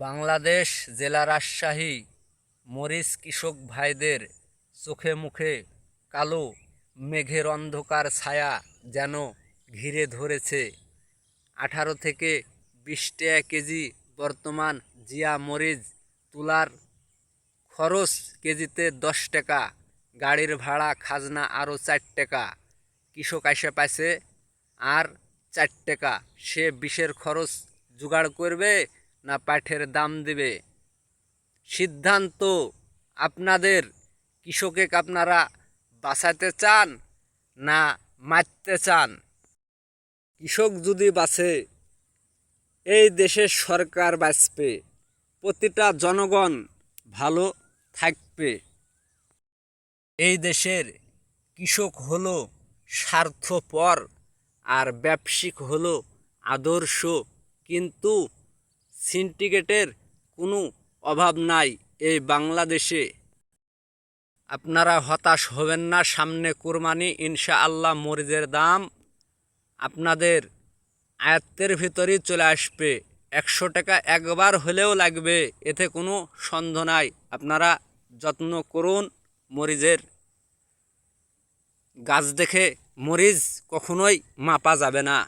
বাংলাদেশ জেলা রাজশাহী মরিচ কৃষক ভাইদের চোখে মুখে কালো মেঘের অন্ধকার ছায়া যেন ঘিরে ধরেছে। আঠারো থেকে বিশ টাকা কেজি বর্তমান জিয়া মরিচ তুলার খরচ কেজিতে দশ টাকা, গাড়ির ভাড়া খাজনা আরও চার টাকা, কৃষক এসে পাইছে আর চার টাকা। সে বিষের খরচ জোগাড় করবে না পাঠের দাম দেবে। সিদ্ধান্ত আপনাদের। কৃষকে আপনারা বাঁচাতে চান না মারতে চান? কৃষক যদি বাঁচে, এই দেশের সরকার বাঁচবে। প্রতিটা জনগণ ভালো থাকবে। এই দেশের কৃষক হলো স্বার্থপর আর ব্যবসায়িক হলো আদর্শ। কিন্তু সিন্ডিকেটের কোনো অভাব নাই এই বাংলাদেশে। আপনারা হতাশ হবেন না, সামনে কোরবানি, ইনশাআল্লাহ মরিচের দাম আপনাদের আয়ত্তের ভিতরেই চলে আসবে। একশো টাকা একবার হলেও লাগবে, এতে কোনো সন্দেহ নাই। আপনারা যত্ন করুন মরিচের। গাছ দেখে মরিচ কখনোই মাপা যাবে না।